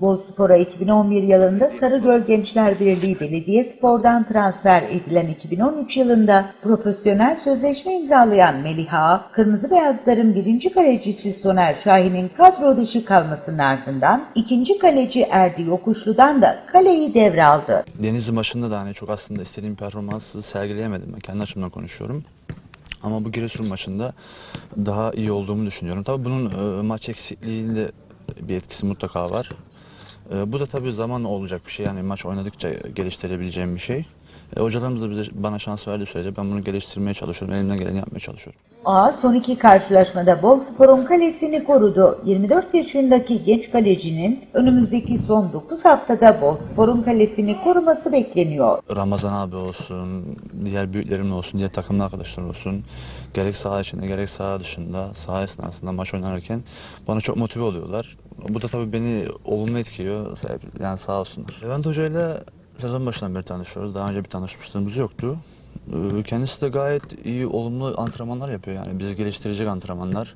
Boluspor'a 2011 yılında Sarıgöl Gençler Birliği Belediyespor'dan transfer edilen 2013 yılında profesyonel sözleşme imzalayan Meliha, Kırmızı Beyazların birinci kalecisi Soner Şahin'in kadro dışı kalmasının ardından ikinci kaleci Erdi Yokuşlu'dan da kaleyi devraldı. Denizli maçında da hani çok aslında istediğim performansı sergileyemedim. Ben kendi açımdan konuşuyorum. Ama bu Giresun maçında daha iyi olduğumu düşünüyorum. Tabii bunun e, maç eksikliğinde bir etkisi mutlaka var. E, bu da tabii zaman olacak bir şey. Yani maç oynadıkça geliştirebileceğim bir şey. E, hocalarımız da bize, bana şans verdiği sürece ben bunu geliştirmeye çalışıyorum. Elimden geleni yapmaya çalışıyorum. A son iki karşılaşmada Boluspor'un kalesini korudu. 24 yaşındaki genç kalecinin önümüzdeki son 9 haftada Boluspor'un kalesini koruması bekleniyor. Ramazan abi olsun, diğer büyüklerim olsun, diğer takım arkadaşlarım olsun. Gerek saha içinde gerek saha dışında, saha esnasında maç oynarken bana çok motive oluyorlar. Bu da tabii beni olumlu etkiliyor. Yani sağ olsunlar. Levent Hoca ile sezon başından beri tanışıyoruz. Daha önce bir tanışmışlığımız yoktu. Ee, Kendisi de gayet iyi, olumlu antrenmanlar yapıyor yani bizi geliştirecek antrenmanlar.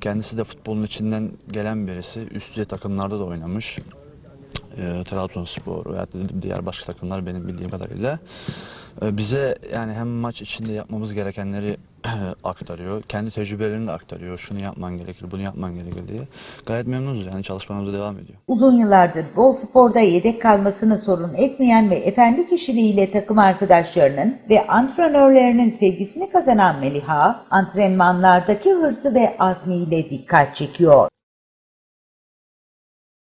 Kendisi de futbolun içinden gelen birisi. Üst düzey takımlarda da oynamış e, Trabzonspor veya diğer başka takımlar benim bildiğim kadarıyla E, bize yani hem maç içinde yapmamız gerekenleri aktarıyor. Kendi tecrübelerini de aktarıyor. Şunu yapman gerekir, bunu yapman gerekir diye. Gayet memnunuz yani çalışmalarımıza devam ediyor. Uzun yıllardır Boluspor'da yedek kalmasını sorun etmeyen ve efendi kişiliğiyle takım arkadaşlarının ve antrenörlerinin sevgisini kazanan Meliha, antrenmanlardaki hırsı ve azmiyle dikkat çekiyor.